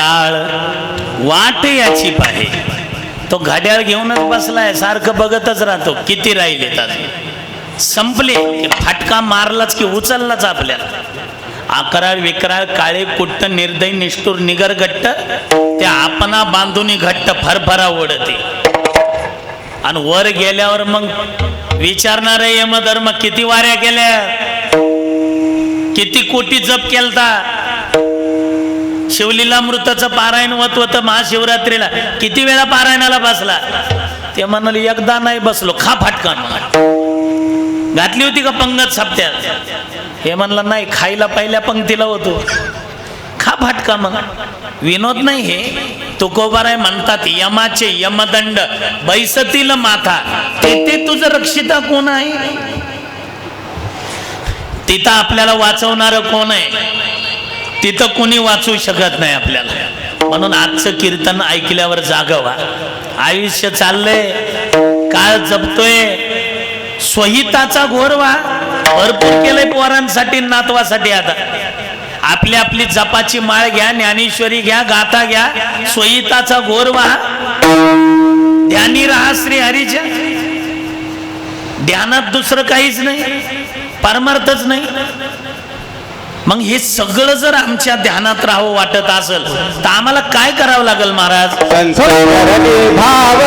वाट याची पाहे. तो घड्याळ घेऊनच बसलाय सारखं बघतच राहतो. किती राहिले अजून संपले फाटका मारलाच की उचललाच आपल्याला. अकराळ विकराळ काळे कुट्ट निर्दय निष्ठूर निगर घट्ट ते आपणा बांधून घट्ट फरफरा ओढते. आणि वर गेल्यावर मग विचारणार यमधर्म किती वाऱ्या गेल्या? किती कोटी जप केलता? शिवलीला मृताचं पारायण होत होतं महाशिवरात्रीला. किती वेळा पारायणाला बसला? ते म्हणाले एकदा नाही बसलो खा फाटका घातली होती का पंगत सप्त्यात? हे म्हणलं नाही खायला पहिल्या पंक्तीला होतो. खा फाटका मग विनोद नाही हे. तुकोबाराय म्हणतात यमाचे यमदंड बैसतील माथा. तेथे तुझं रक्षिता कोण आहे? तिथं आपल्याला वाचवणार कोण आहे? तिथं कोणी वाचू शकत नाही आपल्याला. म्हणून आजचं कीर्तन ऐकल्यावर जागवा. आयुष्य चाललंय काळ जपतोय. स्वहिताचा घोरवा भरपूर केलंय पोरांसाठी नातवासाठी आता. आपली आपली जपाची माळ घ्या ज्ञानेश्वरी घ्या गाथा घ्या. स्वहिताचा घोरवा ध्यानी राहा श्री हरीच्या ध्यानात दुसरं काहीच नाही. परमार्थच नाही. मग हे सगळं जर आमच्या ध्यानात राहावं वाटत असेल तर आम्हाला काय करावं लागेल महाराज? भाव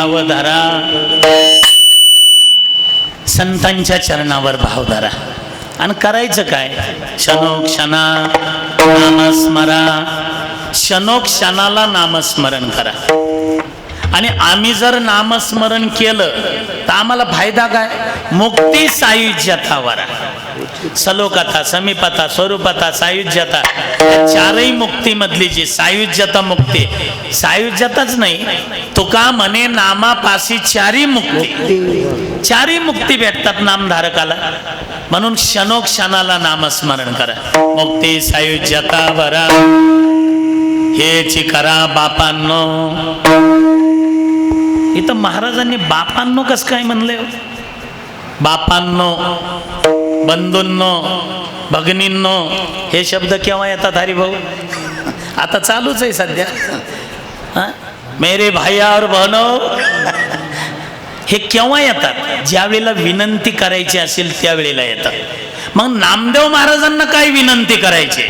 भाव धरा. संतांच्या चरणावर भाव धरा. आणि करायचं काय? क्षणोक्षणा नामस्मरा. क्षणोक्षणाला नामस्मरण करा. आणि आम्ही जर नामस्मरण केलं तर आम्हाला फायदा काय? मुक्ती साई जथावरा सलोकथा समीपता स्वरूपता सायुज्यता चारही मुक्तीमधली जी सायुज्यता मुक्ती सायुज्यताच नाही तुका म्हणे नामापाशी चारी मुक्ती. चारी मुक्ती भेटतात नामधारकाला. म्हणून क्षणोक्षणाला नामस्मरण करा. मुक्ती सायुज्यता वरा. हेच करा बापांनो. इथं महाराजांनी बापांनो कस काय म्हणले हो? बापांनो. बंधूंनो भगिनींनो हे शब्द केव्हा येतात हरिभाऊ? आता चालूच आहे सध्या. हा? मेरे भाया और बहनो हे केव्हा येतात? ज्यावेळेला विनंती करायची असेल त्यावेळेला येतात. मग नामदेव महाराजांना काय विनंती करायची?